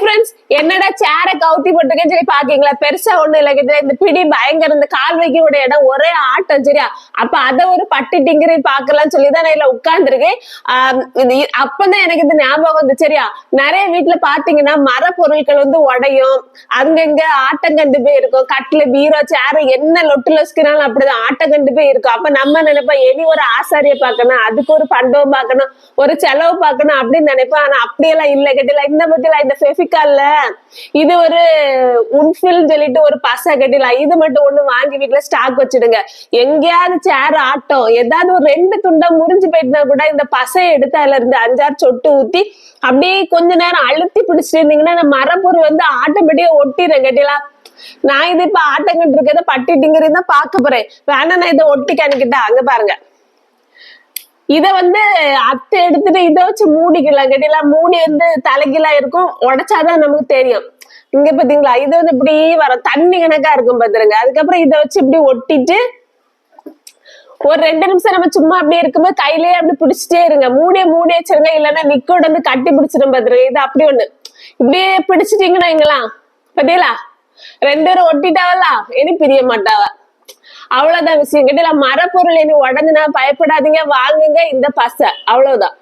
Friends என்னடா சேரை கவுத்தி போட்டுருக்கேன்னு சொல்லி பாக்கீங்களா? பெருசா ஒண்ணு இல்ல கிட்ட இந்த பிடி பயங்கர இந்த கால் வைக்க உடைய இடம் ஒரே ஆட்டம் சரியா? அப்ப அத ஒரு பட்டி டிங்கிரி பாக்கலாம் சொல்லி தான் நான் உட்கார்ந்துருக்கேன். அப்பதான் எனக்கு இந்த ஞாபகம் வந்து சரியா? நிறைய வீட்டுல பாத்தீங்கன்னா மர பொருட்கள் வந்து உடையும். அங்கங்க ஆட்டங்கண்டு போய் இருக்கும். கட்டில பீரோ சேரு என்ன லொட்டு லொஸ்கினாலும் அப்படிதான் ஆட்டங்கண்டு போய் இருக்கும். அப்ப நம்ம நினைப்போம் இனி ஒரு ஆசாரிய பாக்கணும் அதுக்கு ஒரு பண்டவம் பாக்கணும் ஒரு செலவு பார்க்கணும் அப்படின்னு நினைப்போம். ஆனா அப்படியெல்லாம் இல்ல கேட்டல இந்த பத்தில இந்த இருக்கால இது ஒரு உன்ஃபில் சொல்லிட்டு ஒரு பசை கட்டிடலாம். இது மட்டும் ஒண்ணு வாங்கி வீட்டுல ஸ்டாக் வச்சிடுங்க. எங்கேயாவது சேர் ஆட்டம். ஏதாவது ஒரு ரெண்டு துண்டை முறிஞ்சு போயிட்டுனா கூட இந்த பசையை எடுத்து அதுல இருந்து அஞ்சாறு சொட்டு ஊத்தி அப்படியே கொஞ்ச நேரம் அழுத்தி பிடிச்சிட்டு இருந்தீங்கன்னா அந்த மரப்பொருள் வந்து ஆட்டோமேட்டிக்கா ஒட்டிடும் கட்டிலாம் நான் இது இப்ப ஆட்டங்கிட்டு இருக்கிறத பட்டி டிங்கிரி தான் பாக்க போறேன். வேணா நான் இதை ஒட்டி கணிக்கிட்டா அங்க பாருங்க. இத வந்து அத்தை எடுத்துட்டு இதை வச்சு மூடிக்கலாம் கட்டிலாம் மூடி வந்து தலைகீழா இருக்கும் உடைச்சாதான் நமக்கு தெரியும். இங்க பாத்தீங்களா இது வந்து இப்படி வர தண்ணி கணக்கா இருக்கும் பாத்துருங்க. அதுக்கப்புறம் இதை வச்சு இப்படி ஒட்டிட்டு ஒரு ரெண்டு நிமிஷம் நம்ம சும்மா அப்படியே இருக்கும்போது கையிலேயே அப்படி பிடிச்சிட்டே இருங்க. மூடிய மூடி வச்சிருங்க இல்லைன்னா நிக்கோட வந்து கட்டி பிடிச்சிடும் பாத்துருங்க. இது அப்படி ஒண்ணு. இப்படியே பிடிச்சிட்டீங்கன்னா எங்களாம் பாத்தீங்களா? ரெண்டு பேரும் ஒட்டிட்டாவல்ல இனி பிரிய மாட்டாவா. அவ்வளவுதான் விஷயம். கிட்ட மரப்பொருள் இனி உடஞ்சுனா பயப்படாதீங்க வாங்குங்க இந்த பசை. அவ்வளவுதான்.